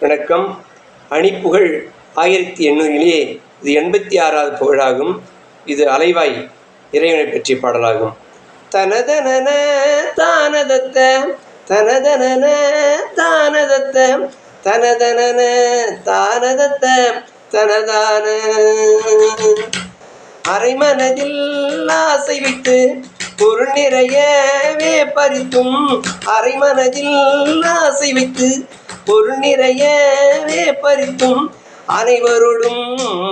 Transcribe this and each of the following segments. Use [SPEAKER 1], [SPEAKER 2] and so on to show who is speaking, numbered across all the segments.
[SPEAKER 1] வணக்கம். அணிப்புகழ் ஆயிரத்தி எண்ணூறிலே இது எண்பத்தி ஆறாவது புகழாகும். இது அலைவாய் இறைவனை பற்றி பாடலாகும். தனதனன தானதத்த தனதனன தானதத்த தனதனன தானதத்த தனதான. அரைமனதில் ஆசை வைத்து பொருள் நிறையவே பறித்தும் அரைமனதில் ஆசை வைத்து பொருள் நிறையவே பறித்தும் அனைவரோடும்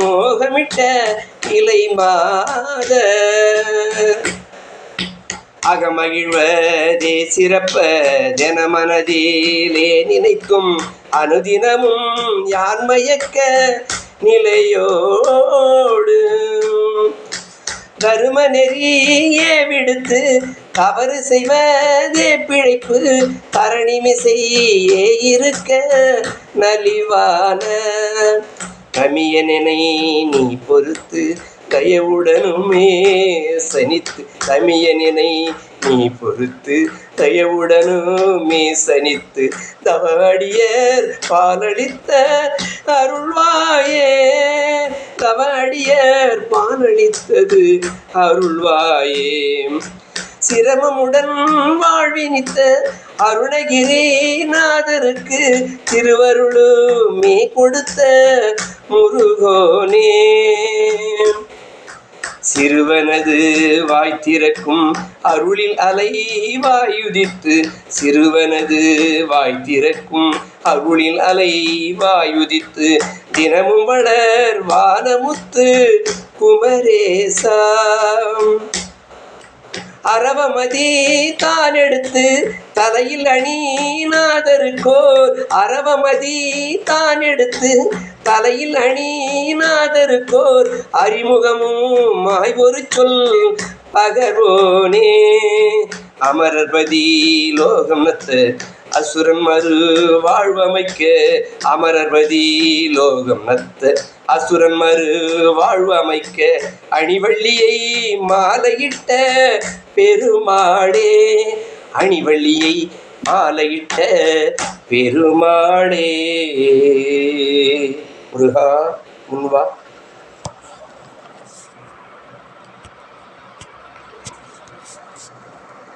[SPEAKER 1] மோகமிட்ட இலை மாத அகமகிழ்வதே சிறப்ப ஜனமனதிலே நினைக்கும் அனுதினமும் யான் மயக்க நிலையோடு நெறியே விடுத்து தவறு செய்வதே பிழைப்பு. தரணிமிசையே இருக்க நலிவான. கமியனை நீ பொறுத்து தயவுடனுமே சனித்து. தமியனை நீ பொறுத்து தயவுடனுமே சனித்து. தவடியர் பாலளித்த அருள்வாயே. தவடியர் பானளித்தது அருள்வாயே. சிரமமுடன் வாழ்வினித்த அருணகிரிநாதருக்கு திருவருளுமே கொடுத்த முருகோனே. சிறுவனது வாய் திறக்கும் அருளில் அலை வாயுதித்து சிறுவனது வாய் திறக்கும் அருளில் அலை வாயுதித்து தினமும் வளர் வானமுத்து குமரேசா அரவமதி தான் எடுத்து தலையில் அணிநாதருக்கோர். அரவமதி தான் எடுத்து தலையில் அணிநாதருக்கோர். அறிமுகமும் மாய் ஒரு சொல் பகர்வோனே. அமரர்பதி லோகம் நத்த அசுரன் மறு வாழ்வமைக்க அமரர்வதி லோகம் நத்த. அசுரன் மறு வாழ்வமைக்க அணிவள்ளியை மாலையிட்ட பெருமாளே. அணிவள்ளியை மாலையிட்ட பெருமாளே. முருகா முன்வா.